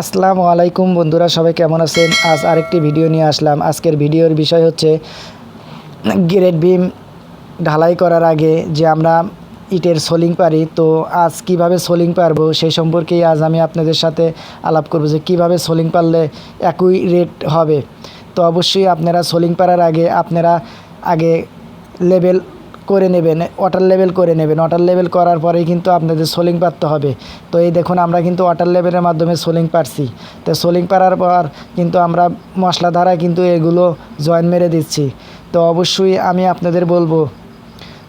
আসসালামু আলাইকুম বন্ধুরা, সবাই কেমন আছেন? আজ আরেকটি ভিডিও নিয়ে আসলাম। আজকের ভিডিওর বিষয় হচ্ছে গ্রেড বিম ঢালাই করার আগে যে আমরা ইটের সোলিং পারি, তো আজ কীভাবে সোলিং পারব সেই সম্পর্কেই আজ আমি আপনাদের সাথে আলাপ করব যে কীভাবে সোলিং পারলে একই রেট হবে। তো অবশ্যই আপনারা সোলিং পারার আগে আপনারা আগে লেভেল করে নেবেন ওয়াটার লেভেল করে নেবেন। ওয়াটার লেভেল করার পরেই কিন্তু আপনাদের সোলিং পারতে হবে। তো এই দেখুন, আমরা কিন্তু ওয়াটার লেভেলের মাধ্যমে সোলিং পারছি। তো সোলিং পারার পর কিন্তু আমরা মশলা দ্বারা কিন্তু এগুলো জয়েন মেরে দিচ্ছি। তো অবশ্যই আমি আপনাদের বলব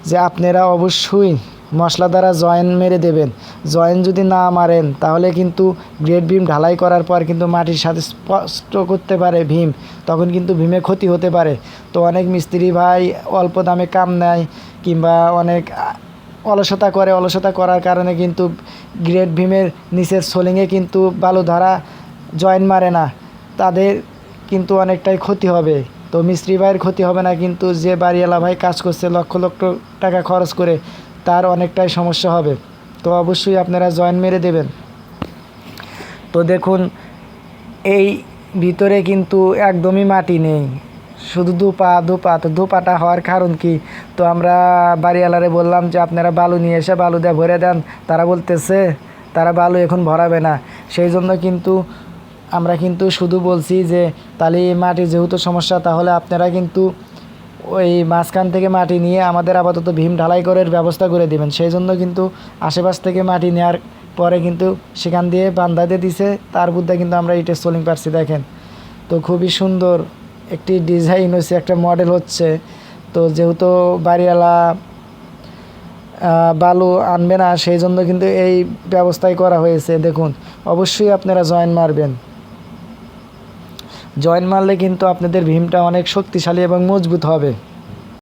যে আপনারা অবশ্যই মশলা দ্বারা জয়েন মেরে দেবেন। জয়েন যদি না মারেন, তাহলে কিন্তু গ্রেড ভীম ঢালাই করার পর কিন্তু মাটির সাথে স্পষ্ট করতে পারে ভীম, তখন কিন্তু ভীমে ক্ষতি হতে পারে। তো অনেক মিস্ত্রি ভাই অল্প দামে কাম নেয় কিংবা অনেক অলসতা করে, অলসতা করার কারণে কিন্তু গ্রেড ভীমের নিচের সোলিংয়ে কিন্তু বালু ধারা জয়েন মারে না। তাদের কিন্তু অনেকটাই ক্ষতি হবে। তো মিস্ত্রি ভাইয়ের ক্ষতি হবে না, কিন্তু যে বাড়িওয়ালা ভাই কাজ করছে লক্ষ লক্ষ টাকা খরচ করে তার অনেকটাই সমস্যা হবে। তো অবশ্যই আপনারা জয়েন মেরে দেবেন। তো দেখুন, এই ভিতরে কিন্তু একদমই মাটি নেই। শুধু দুপা দুপা তো দুপাটা হওয়ার কারণ কি? তো আমরা বাড়িওয়ালারে বললাম যে, আপনারা বালু নিয়ে এসে বালু দিয়ে ভরে দেন। তারা বলতেছে, তারা বালু এখন ভরাবে না। সেই জন্য কিন্তু আমরা কিন্তু শুধু বলছি যে, তাহলে এই মাটি যেহেতু সমস্যা, তাহলে আপনারা কিন্তু ওই মাঝখান থেকে মাটি নিয়ে আমাদের আপাতত ভীম ঢালাই করার ব্যবস্থা করে দিবেন। সেই জন্য কিন্তু আশেপাশ থেকে মাটি নেওয়ার পরে কিন্তু সেখান দিয়ে বান্ধা দিয়ে দিছে। তার বুদ্ধে কিন্তু আমরা ইটের সোলিং পারছি দেখেন। তো খুবই সুন্দর একটি ডিজাইন হচ্ছে একটা মডেল হচ্ছে। তো যেহেতু বাড়িওয়ালা বালু আনবে না, সেই জন্য কিন্তু এই ব্যবস্থাই করা হয়েছে। দেখুন, অবশ্যই আপনারা জয়েন মারবেন। জয়েন মারলে কিন্তু আপনাদের ভীমটা অনেক শক্তিশালী এবং মজবুত হবে।